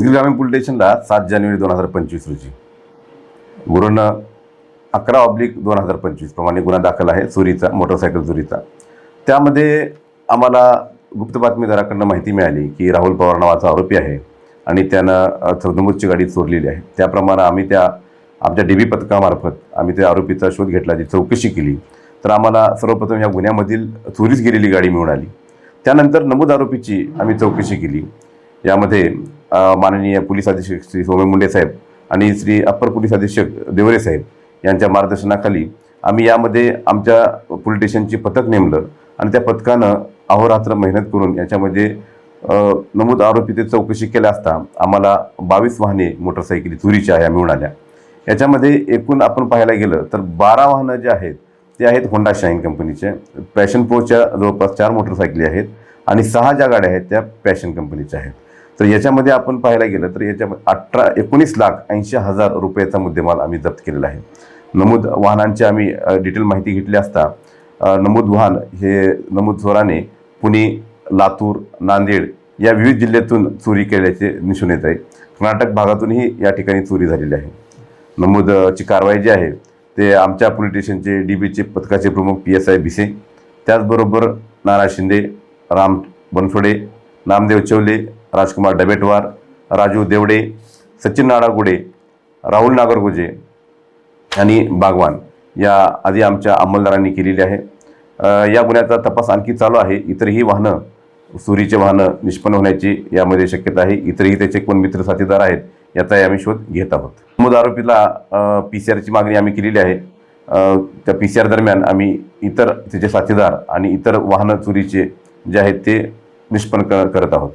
ग्रामीण पोलीस स्टेशनला सात जानेवारी दोन हजार पंचवीस रोजी. गुरुन अकरा ऑब्लिक दोन हजार पंचवीस प्रमाणे गुन्हा दाखल आहे चोरीचा मोटरसायकल चोरीचा. त्यामध्ये आम्हाला गुप्त बातमीदाराकडनं माहिती मिळाली की राहुल पवार नावाचा आरोपी आहे आणि त्यानं अ, चौदमूरची गाडी चोरलेली आहे. त्याप्रमाणे आम्ही त्या आमच्या डी बी पथकामार्फत आम्ही त्या आरोपीचा शोध घेतला ती चौकशी केली. तर आम्हाला सर्वप्रथम या गुन्ह्यामधील चोरीस गेलेली गाडी मिळून आली. त्यानंतर नमूद आरोपीची आम्ही चौकशी केली. यामध्ये माननीय पोलीस अधीक्षक श्री सोमे मुंडे साहेब आणि श्री अप्पर पोलीस अधीक्षक देवरे साहेब यांच्या मार्गदर्शनाखाली आम्ही यामध्ये आमच्या पोलीस स्टेशनची पथक नेमलं आणि त्या पथकानं अहोरात्र मेहनत करून याच्यामध्ये नमूद नमूद ते चौकशी केल्या असता आम्हाला बावीस वाहने मोटरसायकली चोरीच्या ह्या मिळाल्या याच्यामध्ये एकूण आपण पाहायला गेलं तर बारा वाहनं जे आहेत ते आहेत होंडा शाईन कंपनीचे. पॅशन प्रोच्या जवळपास चार मोटरसायकली आहेत आणि सहा ज्या गाड्या आहेत त्या पॅशन कंपनीच्या आहेत. तर याच्यामध्ये आपण पाहायला गेलं तर याच्यामध्ये अठरा एकोणीस लाख ऐंशी हजार रुपयाचा मुद्देमाल आम्ही जप्त केलेला आहे. नमूद वाहनांची आम्ही डिटेल माहिती घेतली असता नमूद वाहन हे नमूद चोराने पुणे लातूर नांदेड या विविध जिल्ह्यातून चोरी केल्याचे दिसून येत आहे. कर्नाटक भागातूनही या ठिकाणी चोरी झालेली आहे. नमूदची कारवाई जी आहे ते आमच्या पोलीस स्टेशनचे डी बीचे पथकाचे प्रमुख पी एस आय भिसे त्याचबरोबर नारा शिंदे राम बनसोडे नामदेव चवले राजकुमार डबेटवार राजू देवडे सचिन नाडागुडे राहुल नागरगुजे आणि बागवान या आधी आमच्या अंमलदारांनी केलेली आहे. या गुन्ह्याचा तपास आणखी चालू आहे. इतरही वाहनं चोरीचे वाहनं निष्पन्न होण्याची यामध्ये शक्यता आहे. इतरही त्याचे कोण मित्र साथीदार आहेत याचाही आम्ही शोध घेत आहोत. नमूद आरोपीला पी सी आरची मागणी आम्ही केलेली आहे. त्या पी सी आर दरम्यान आम्ही इतर त्याचे साथीदार आणि इतर वाहनं चोरीचे जे आहेत ते निष्पन्न क- करत आहोत.